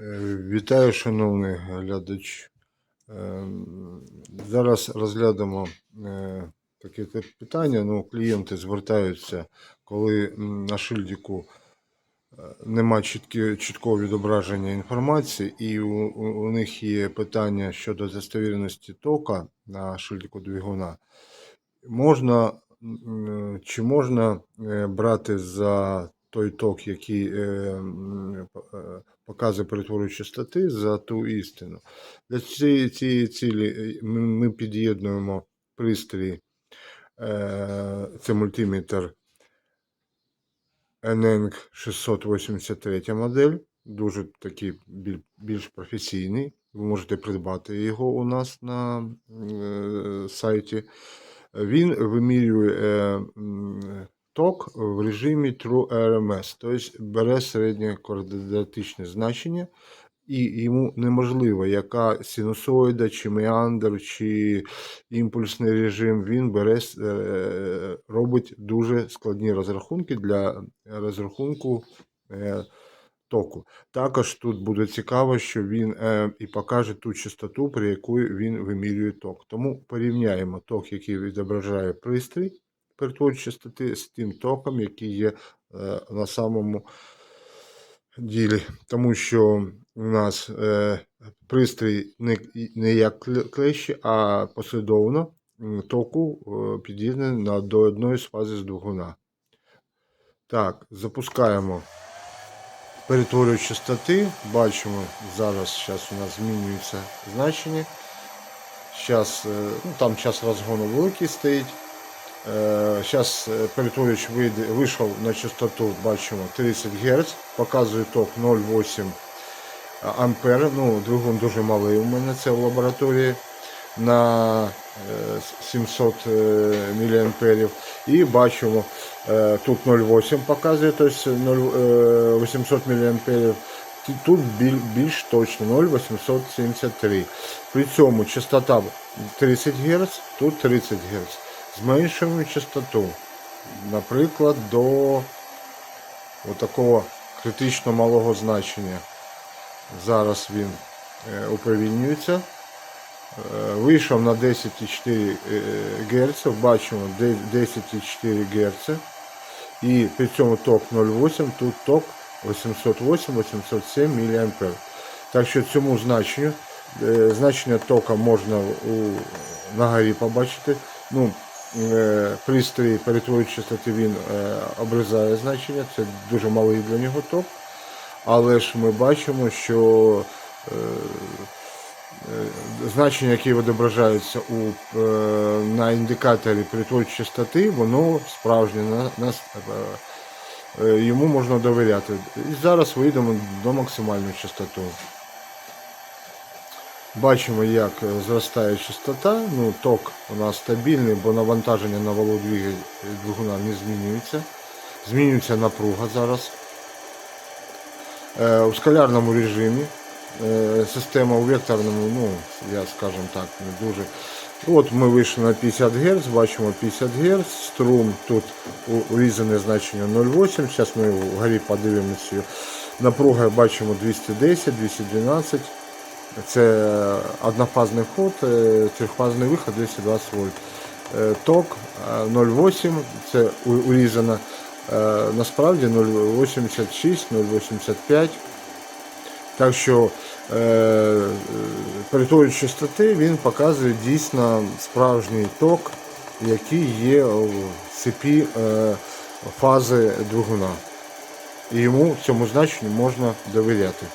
Е, Вітаю, шановний глядач. Е, Зараз розглянемо е, таке питання. Ну, клієнти звертаються, коли на шильдику нема чіткого відображення інформації, і у, у, них є питання щодо достовірності тока на шильдику двигуна. Можна, чи можна брати за той ток, який е, е, показує перетворюючі частоти за ту істину. Для цієї, цієї цілі е, ми, ми під'єднуємо пристрій, е, це мультиметр NNG 683 модель, дуже такий більш професійний. Ви можете придбати його у нас на е, сайті. Він вимірює е, ток в режимі True RMS, тобто бере середнє координатичне значення, і йому неможливо, яка синусоїда, чи меандр, чи імпульсний режим, він бере, е, робить дуже складні розрахунки для розрахунку е, току. Також тут буде цікаво, що він е, і покаже ту частоту, при якої він вимірює ток. Тому порівняємо ток, який відображає пристрій перетворюючої частоти, з тим током, який є е, на самому ділі. Тому що у нас е, пристрій не, не як кле- клещі, а послідовно току е, під'єднаний на, до одної з фази з двигуна. Так, запускаємо перетворюючи частоти. Бачимо, зараз, зараз у нас змінюється значення. Зараз, ну, там час розгону великий стоїть. Зараз перетворювач вийде, вийшов на частоту, бачимо 30 Гц, показує ток 0,8 ампер. Ну, двигун дуже малий у мене це в лабораторії на е, 700 мА. І бачимо, е, тут 0,8 показує, тобто 0, е, 800 мА. Тут більш точно 0,873. При цьому частота 30 Гц, тут 30 Гц. Зменшуємо частоту, наприклад, до такого критично малого значення. Зараз він е, уповільнюється. Е, Вийшов на 10,4 е, Гц, бачимо 10,4 Гц. І при цьому ток 0,8, тут ток 808-807 мА. Так що цьому значенню, значення тока можна у, на горі побачити. Ну, пристрій перетворюючи частоти він е, обрізає значення, це дуже малий для нього ток. Але ж ми бачимо, що е, е, значення, які відображаються у, е, на індикаторі перетворюючої частоти, воно справжнє на, на, е, е, йому можна довіряти. І зараз вийдемо до максимальної частоти. Бачимо, як е, зростає частота. Ну, ток у нас стабільний, бо навантаження на валу двигуна не змінюється. Змінюється напруга зараз. Е, У скалярному режимі е, система у векторному, ну, я скажем так, не дуже. От ми вийшли на 50 Гц, бачимо 50 Гц, струм тут урізане значення 0,8. Зараз ми вгорі подивимося. Напруга бачимо 210, 212. Це однофазний вход, е, трьохфазний виход 220 вольт. Е, Ток е, 0,8, це урізано. Е, Насправді 0,86, 0,85. Так що е, перетворюючи частоти, він показує дійсно справжній ток, який є в цепі е, фази двигуна. І йому цьому значенню можна довіряти.